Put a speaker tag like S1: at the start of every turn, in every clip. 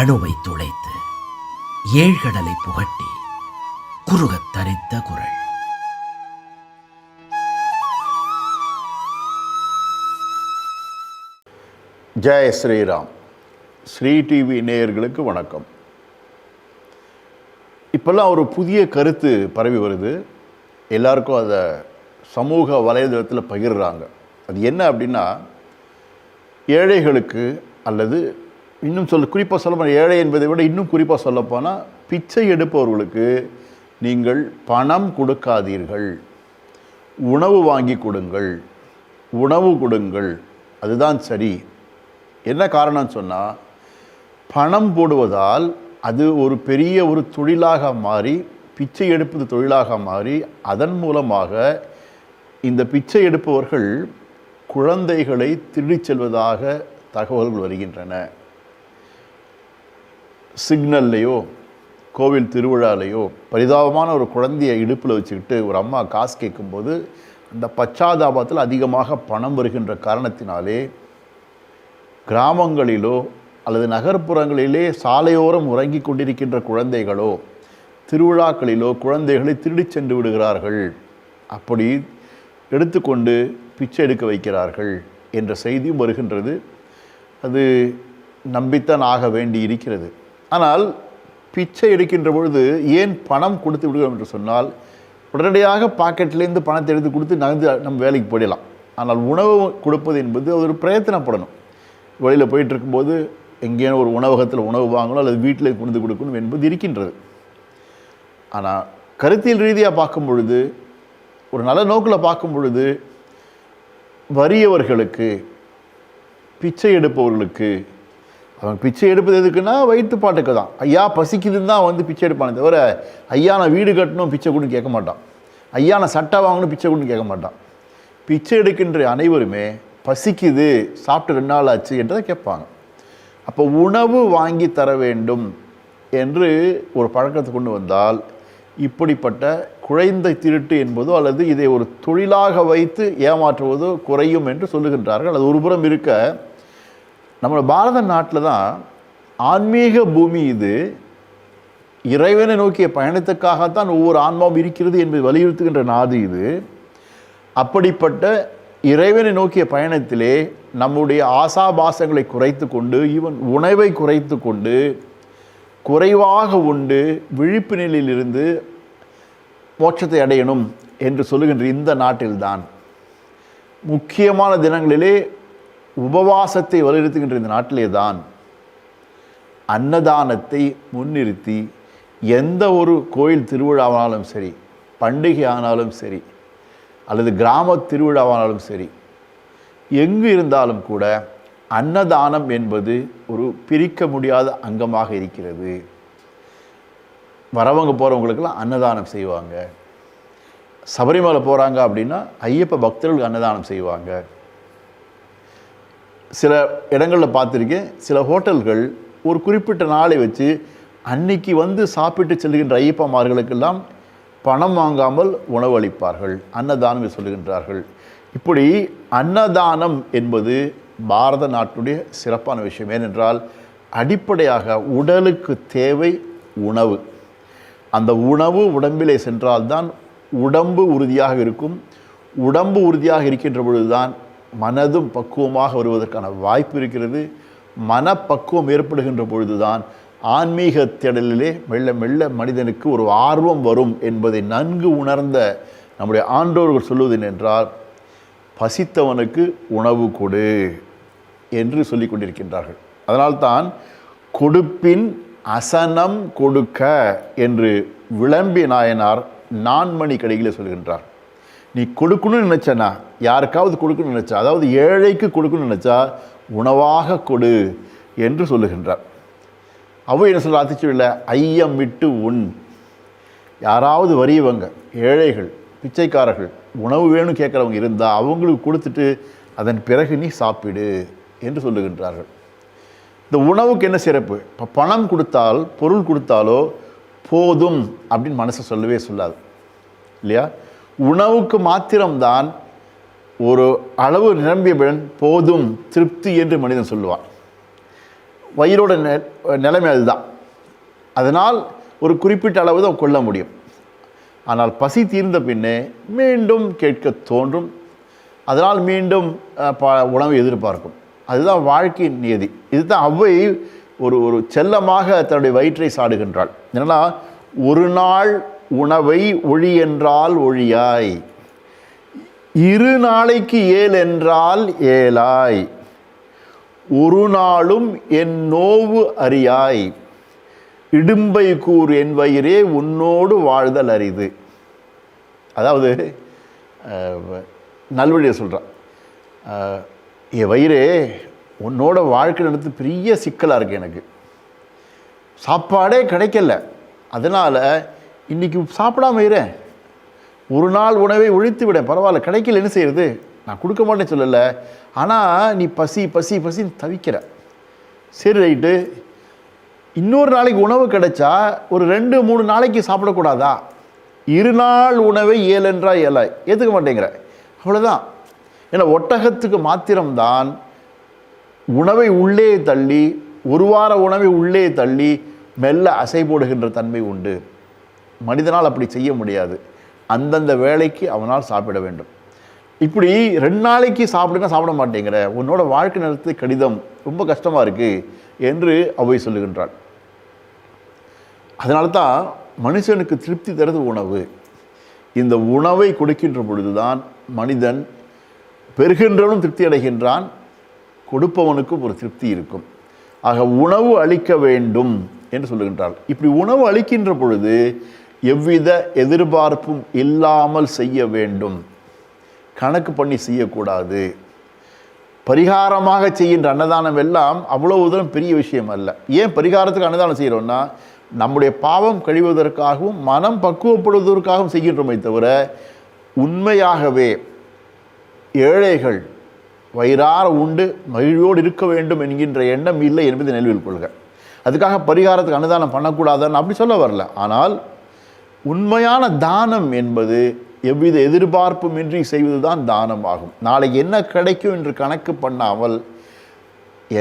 S1: அணுவை துளைத்து ஏழ்கடலை புகட்டி குருகத் தரித்த குரல் ஜெய ஸ்ரீராம் ஸ்ரீ டிவி நேயர்களுக்கு வணக்கம் இப்போல்லாம் ஒரு புதிய கருத்து பரவி வருது எல்லாருக்கும் அதை சமூக வலைதளத்தில் பகிர்றாங்க அது என்ன அப்படின்னா ஏழைகளுக்கு அல்லது இன்னும் சொல்ல குறிப்பாக சொல்ல போனால் ஏழை என்பதை விட இன்னும் குறிப்பாக சொல்லப்போனால் பிச்சை எடுப்பவர்களுக்கு நீங்கள் பணம் கொடுக்காதீர்கள் உணவு வாங்கி கொடுங்கள் உணவு கொடுங்கள் அதுதான் சரி என்ன காரணம் சொன்னால் பணம் போடுவதால் அது ஒரு பெரிய ஒரு தொழிலாக மாறி பிச்சை எடுப்பது தொழிலாக மாறி அதன் மூலமாக இந்த பிச்சை எடுப்பவர்கள் குழந்தைகளை திருடிச் செல்வதாக தகவல்கள் வருகின்றன சிக்னல்லையோ கோவில் திருவிழாலேயோ பரிதாபமான ஒரு குழந்தையை இடுப்பில் வச்சுக்கிட்டு ஒரு அம்மா காசு கேட்கும்போது அந்த பச்சாதாபத்தில் அதிகமாக பணம் வருகின்ற காரணத்தினாலே கிராமங்களிலோ அல்லது நகர்ப்புறங்களிலே சாலையோரம் உறங்கி கொண்டிருக்கின்ற குழந்தைகளோ திருவிழாக்களிலோ குழந்தைகளை திருடி சென்று விடுகிறார்கள் அப்படி எடுத்துக்கொண்டு பிச்சை எடுக்க வைக்கிறார்கள் என்ற செய்தியும் வருகின்றது அது நம்பித்தான் ஆக வேண்டி இருக்கிறது ஆனால் பிச்சை எடுக்கின்ற பொழுது ஏன் பணம் கொடுத்து விடுகிறோம் என்று சொன்னால் உடனடியாக பாக்கெட்லேருந்து பணத்தை எடுத்து கொடுத்து நகர்ந்து நம்ம வேலைக்கு போயிடலாம் ஆனால் உணவு கொடுப்பது என்பது அது ஒரு பிரயத்தனப்படணும் வழியில் போயிட்டு இருக்கும்போது எங்கேயும் ஒரு உணவகத்தில் உணவு வாங்கணும் அல்லது வீட்டில் கொண்டு கொடுக்கணும் என்பது இருக்கின்றது ஆனால் கருத்தியல் ரீதியாக பார்க்கும் பொழுது ஒரு நல்ல நோக்கில் பார்க்கும் பொழுது வறியவர்களுக்கு பிச்சை எடுப்பவர்களுக்கு அவன் பிச்சை எடுப்பது எதுக்குன்னா வயிற்று பாட்டுக்கு தான் ஐயா பசிக்குதுன்னு தான் வந்து பிச்சை எடுப்பானே தவிர ஐயா நான் வீடு கட்டணும் பிச்சை கொடுன்னு கேட்க மாட்டான் ஐயா நான் சட்டை வாங்கணும் பிச்சை கொடுன்னு கேட்க மாட்டான் பிச்சை எடுக்கின்ற அனைவருமே பசிக்குது சாப்பிட்டு ரெண்டு நாள் ஆச்சு என்றதை கேட்பாங்க அப்போ உணவு வாங்கி தர வேண்டும் என்று ஒரு பழக்கத்தை கொண்டு வந்தால் இப்படிப்பட்ட குழைந்த திருட்டு என்பதோ அல்லது இதை ஒரு தொழிலாக வைத்து ஏமாற்றுவதோ குறையும் என்று சொல்லுகின்றார்கள் அது ஒரு புறம் இருக்க நம்ம பாரத நாட்டில் தான் ஆன்மீக பூமி இது இறைவனை நோக்கிய பயணத்துக்காகத்தான் ஒவ்வொரு ஆன்மாவும் இருக்கிறது என்பதை வலியுறுத்துகின்ற நாது இது அப்படிப்பட்ட இறைவனை நோக்கிய பயணத்திலே நம்முடைய ஆசாபாசங்களை குறைத்து கொண்டு ஈவன் உணவை குறைத்து கொண்டு குறைவாக உண்டு விழிப்பு நிலையிலிருந்து மோட்சத்தை அடையணும் என்று சொல்லுகின்ற இந்த நாட்டில்தான் முக்கியமான தினங்களிலே உபவாசத்தை வலியுறுத்துகின்ற இந்த நாட்டிலே தான் அன்னதானத்தை முன்னிறுத்தி எந்த ஒரு கோயில் திருவிழாவானாலும் சரி பண்டிகை ஆனாலும் சரி அல்லது கிராம திருவிழாவானாலும் சரி எங்கு இருந்தாலும் கூட அன்னதானம் என்பது ஒரு பிரிக்க முடியாத அங்கமாக இருக்கிறது வரவங்க போகிறவங்களுக்கெல்லாம் அன்னதானம் செய்வாங்க சபரிமலை போகிறாங்க அப்படின்னா ஐயப்ப பக்தர்களுக்கு அன்னதானம் செய்வாங்க சில இடங்களில் பார்த்துருக்கேன் சில ஹோட்டல்கள் ஒரு குறிப்பிட்ட நாளை வச்சு அன்னைக்கு வந்து சாப்பிட்டு செல்கின்ற ஐயப்பமார்களுக்கெல்லாம் பணம் வாங்காமல் உணவளிப்பார்கள் அன்னதானம் சொல்லுகின்றார்கள் இப்படி அன்னதானம் என்பது பாரத நாட்டுடைய சிறப்பான விஷயம் ஏனென்றால் அடிப்படையாக உடலுக்கு தேவை உணவு அந்த உணவு உடம்பிலே சென்றால்தான் உடம்பு உறுதியாக இருக்கும் உடம்பு உறுதியாக இருக்கின்ற பொழுதுதான் மனதும் பக்குவமாக வருவதற்கான வாய்ப்பு இருக்கிறது மனப்பக்குவம் ஏற்படுகின்ற பொழுதுதான் ஆன்மீக தேடலிலே மெல்ல மெல்ல மனிதனுக்கு ஒரு ஆர்வம் வரும் என்பதை நன்கு உணர்ந்த நம்முடைய ஆண்டோர்கள் சொல்வது என்றால் பசித்தவனுக்கு உணவு கொடு என்று சொல்லிக் கொண்டிருக்கின்றார்கள் அதனால்தான் கொடுப்பின் அசனம் கொடுக்க என்று விளம்பி நாயனார் நான்மணி கடைகளை சொல்கின்றார் நீ கொடுக்கணும்னு நினச்சனா யாருக்காவது கொடுக்கணும்னு நினச்சா அதாவது ஏழைக்கு கொடுக்கணும்னு நினச்சா உணவாக கொடு என்று சொல்லுகின்றார் அவ என்ன சொல்ல ஆத்திச்சுள்ள ஐயம் விட்டு உண் யாராவது வரியவங்க ஏழைகள் பிச்சைக்காரர்கள் உணவு வேணும் கேட்குறவங்க இருந்தால் அவங்களுக்கு கொடுத்துட்டு அதன் பிறகு நீ சாப்பிடு என்று சொல்லுகின்றார்கள் இந்த உணவுக்கு என்ன சிறப்பு இப்போ பணம் கொடுத்தால் பொருள் கொடுத்தாலோ போதும் அப்படின்னு மனசை சொல்லவே சொல்லாது இல்லையா உணவுக்கு மாத்திரம்தான் ஒரு அளவு நிரம்பியவுடன் போதும் திருப்தி என்று மனிதன் சொல்லுவான் வயிறோட நெ நிலைமை அதுதான் அதனால் ஒரு குறிப்பிட்ட அளவு தான் கொள்ள முடியும் ஆனால் பசி தீர்ந்த பின்னே மீண்டும் கேட்க தோன்றும் அதனால் மீண்டும் ப உணவை எதிர்பார்க்கும் அதுதான் வாழ்க்கையின் நியதி இதுதான் அவ்வை ஒரு ஒரு செல்லமாக தன்னுடைய வயிற்றை சாடுகின்றாள் என்னென்னா ஒரு நாள் உணவை ஒழி என்றால் ஒழியாய் இரு நாளைக்கு ஏழு என்றால் ஏழாய் ஒரு நாளும் என் நோவு அறியாய் இடும்பை கூர் என் வயிறே உன்னோடு வாழ்தல் அரிது அதாவது நல்வழியை சொல்கிறான் என் வயிறே உன்னோட வாழ்க்கை நடத்து பெரிய சிக்கலாக இருக்குது எனக்கு சாப்பாடே கிடைக்கல அதனால் இன்றைக்கி சாப்பிடாம இருறேன் ஒரு நாள் உணவை ஒழித்து விட பரவாயில்ல கிடைக்கல என்ன செய்கிறது நான் கொடுக்க மாட்டேன்னு சொல்லலை ஆனால் நீ பசி பசி பசின்னு தவிக்கிற சரி ரைட்டு இன்னொரு நாளைக்கு உணவு கிடைச்சா ஒரு ரெண்டு மூணு நாளைக்கு சாப்பிடக்கூடாதா இரு நாள் உணவை ஏழென்றா ஏழாய் ஏற்றுக்க மாட்டேங்கிற அவ்வளோதான் ஏன்னா ஒட்டகத்துக்கு மாத்திரம்தான் உணவை உள்ளே தள்ளி ஒரு வார உணவை உள்ளே தள்ளி மெல்ல அசை போடுகின்ற தன்மை உண்டு மனிதனால் அப்படி செய்ய முடியாது அந்தந்த வேலைக்கு அவனால் சாப்பிட வேண்டும் இப்படி ரெண்டு நாளைக்கு சாப்பிடுங்க சாப்பிட மாட்டேங்கிற உன்னோட வாழ்க்கை நிலத்து கடிதம் ரொம்ப கஷ்டமாக இருக்குது என்று அவை சொல்லுகின்றாள் அதனால தான் மனுஷனுக்கு திருப்தி தருது உணவு இந்த உணவை கொடுக்கின்ற பொழுதுதான் மனிதன் பெறுகின்றவனும் திருப்தி அடைகின்றான் கொடுப்பவனுக்கும் ஒரு திருப்தி இருக்கும் ஆக உணவு அளிக்க வேண்டும் என்று சொல்லுகின்றாள் இப்படி உணவு அளிக்கின்ற பொழுது எவ்வித எதிர்பார்ப்பும் இல்லாமல் செய்ய வேண்டும் கணக்கு பண்ணி செய்யக்கூடாது பரிகாரமாக செய்கின்ற அன்னதானம் எல்லாம் அவ்வளவு தூரம் பெரிய விஷயம் அல்ல ஏன் பரிகாரத்துக்கு அன்னதானம் செய்கிறோன்னா நம்முடைய பாவம் கழிவதற்காகவும் மனம் பக்குவப்படுவதற்காகவும் செய்கின்றோமே தவிர உண்மையாகவே ஏழைகள் வயிறார உண்டு மகிழ்வோடு இருக்க வேண்டும் என்கின்ற எண்ணம் இல்லை என்பதை நினைவில் கொள்க அதுக்காக பரிகாரத்துக்கு அன்னதானம் பண்ணக்கூடாதுன்னு அப்படி சொல்ல வரல ஆனால் உண்மையான தானம் என்பது எவ்வித எதிர்பார்ப்புமின்றி செய்வதுதான் தானம் ஆகும் நாளைக்கு என்ன கிடைக்கும் என்று கணக்கு பண்ணாமல்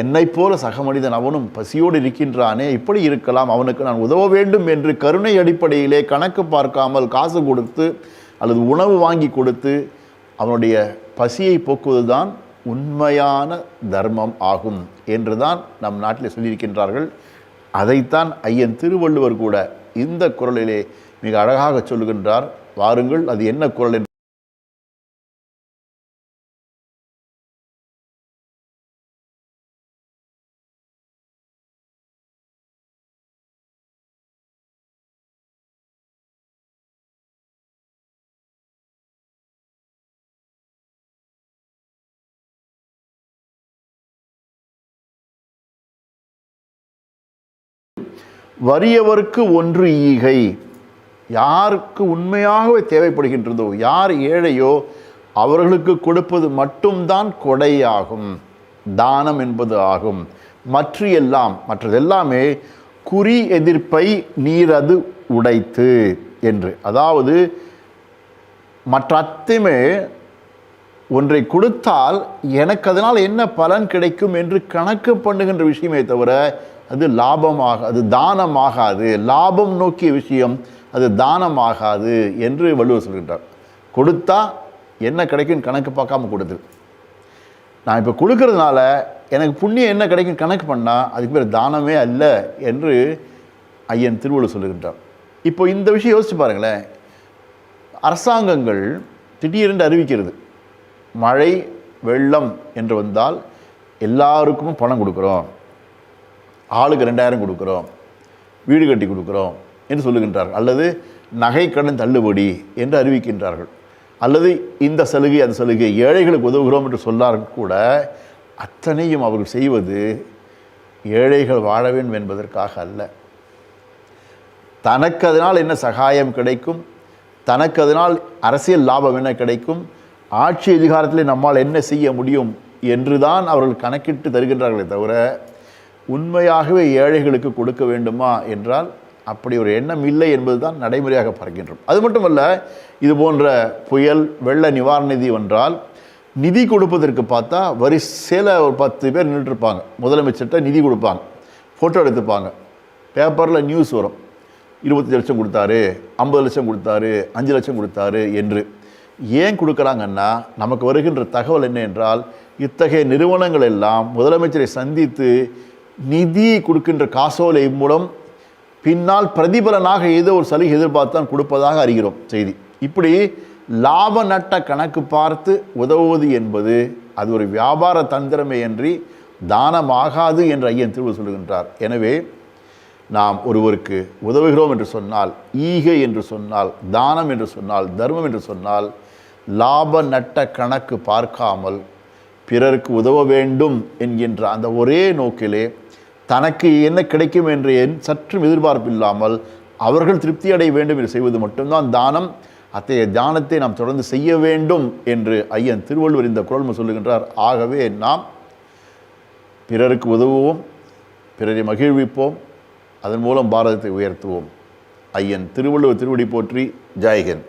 S1: என்னை போல சக மனிதன் அவனும் பசியோடு இருக்கின்றானே இப்படி இருக்கலாம் அவனுக்கு நான் உதவ வேண்டும் என்று கருணை அடிப்படையிலே கணக்கு பார்க்காமல் காசு கொடுத்து அல்லது உணவு வாங்கி கொடுத்து அவனுடைய பசியை போக்குவதுதான் உண்மையான தர்மம் ஆகும் என்று தான் நம் நாட்டில் சொல்லியிருக்கின்றார்கள் அதைத்தான் ஐயன் திருவள்ளுவர் கூட இந்த குரலிலே மிக அழகாக சொல்லுகின்றார் வாருங்கள் அது என்ன குரல் என்று வறியவர்க்கு ஒன்று ஈகை யாருக்கு உண்மையாகவே தேவைப்படுகின்றதோ யார் ஏழையோ அவர்களுக்கு கொடுப்பது மட்டும்தான் கொடையாகும் தானம் என்பது ஆகும் மற்ற எல்லாம் மற்றதெல்லாமே குறி எதிர்ப்பை நீரது உடைத்து என்று அதாவது மற்ற அத்தையுமே ஒன்றை கொடுத்தால் எனக்கு அதனால் என்ன பலன் கிடைக்கும் என்று கணக்கு பண்ணுகின்ற விஷயமே தவிர அது லாபமாக அது தானமாகாது லாபம் நோக்கிய விஷயம் அது தானமாகாது என்று வள்ளுவர் சொல்கின்றார் கொடுத்தா என்ன கிடைக்குன்னு கணக்கு பார்க்காம கொடுத்து நான் இப்போ கொடுக்கறதுனால எனக்கு புண்ணியம் என்ன கிடைக்கும் கணக்கு பண்ணால் அதுக்கு பேர் தானமே அல்ல என்று ஐயன் திருவள்ளுவர் சொல்லுகின்றார் இப்போ இந்த விஷயம் யோசித்து பாருங்களேன் அரசாங்கங்கள் திடீரென்று அறிவிக்கிறது மழை வெள்ளம் என்று வந்தால் எல்லாருக்கும் பணம் கொடுக்குறோம் ஆளுக்கு ரெண்டாயிரம் கொடுக்குறோம் வீடு கட்டி கொடுக்குறோம் என்று சொல்லுகின்றார்கள் அல்லது நகை கடன் தள்ளுபடி என்று அறிவிக்கின்றார்கள் அல்லது இந்த சலுகை அந்த சலுகை ஏழைகளுக்கு உதவுகிறோம் என்று சொன்னார்கள் கூட அத்தனையும் அவர்கள் செய்வது ஏழைகள் வாழ வேண்டும் என்பதற்காக அல்ல தனக்கு அதனால் என்ன சகாயம் கிடைக்கும் தனக்கு அதனால் அரசியல் லாபம் என்ன கிடைக்கும் ஆட்சி அதிகாரத்தில் நம்மால் என்ன செய்ய முடியும் என்று தான் அவர்கள் கணக்கிட்டு தருகின்றார்களே தவிர உண்மையாகவே ஏழைகளுக்கு கொடுக்க வேண்டுமா என்றால் அப்படி ஒரு எண்ணம் இல்லை என்பது தான் நடைமுறையாக பார்க்கின்றோம் அது மட்டுமல்ல இது போன்ற புயல் வெள்ள நிவாரண நிதி என்றால் நிதி கொடுப்பதற்கு பார்த்தா வரி வரிசையில் ஒரு பத்து பேர் நின்றுருப்பாங்க முதலமைச்சர்கிட்ட நிதி கொடுப்பாங்க ஃபோட்டோ எடுத்துப்பாங்க பேப்பரில் நியூஸ் வரும் இருபத்தஞ்சு லட்சம் கொடுத்தாரு ஐம்பது லட்சம் கொடுத்தாரு அஞ்சு லட்சம் கொடுத்தாரு என்று ஏன் கொடுக்குறாங்கன்னா நமக்கு வருகின்ற தகவல் என்ன என்றால் இத்தகைய நிறுவனங்கள் எல்லாம் முதலமைச்சரை சந்தித்து நிதி கொடுக்கின்ற காசோலை மூலம் பின்னால் பிரதிபலனாக ஏதோ ஒரு சலுகை எதிர்பார்த்தான் கொடுப்பதாக அறிகிறோம் செய்தி இப்படி லாப நட்ட கணக்கு பார்த்து உதவுவது என்பது அது ஒரு வியாபார தந்திரமே அன்றி தானமாகாது என்று ஐயன் திருவு சொல்கின்றார் எனவே நாம் ஒருவருக்கு உதவுகிறோம் என்று சொன்னால் ஈகை என்று சொன்னால் தானம் என்று சொன்னால் தர்மம் என்று சொன்னால் லாப நட்ட கணக்கு பார்க்காமல் பிறருக்கு உதவ வேண்டும் என்கின்ற அந்த ஒரே நோக்கிலே தனக்கு என்ன கிடைக்கும் என்று என் சற்றும் எதிர்பார்ப்பில்லாமல் அவர்கள் திருப்தி அடைய வேண்டும் என்று செய்வது மட்டும்தான் தானம் அத்தகைய தியானத்தை நாம் தொடர்ந்து செய்ய வேண்டும் என்று ஐயன் திருவள்ளுவர் இந்த குரல் சொல்லுகின்றார் ஆகவே நாம் பிறருக்கு உதவுவோம் பிறரை மகிழ்விப்போம் அதன் மூலம் பாரதத்தை உயர்த்துவோம் ஐயன் திருவள்ளுவர் திருவடி போற்றி ஜெயகன்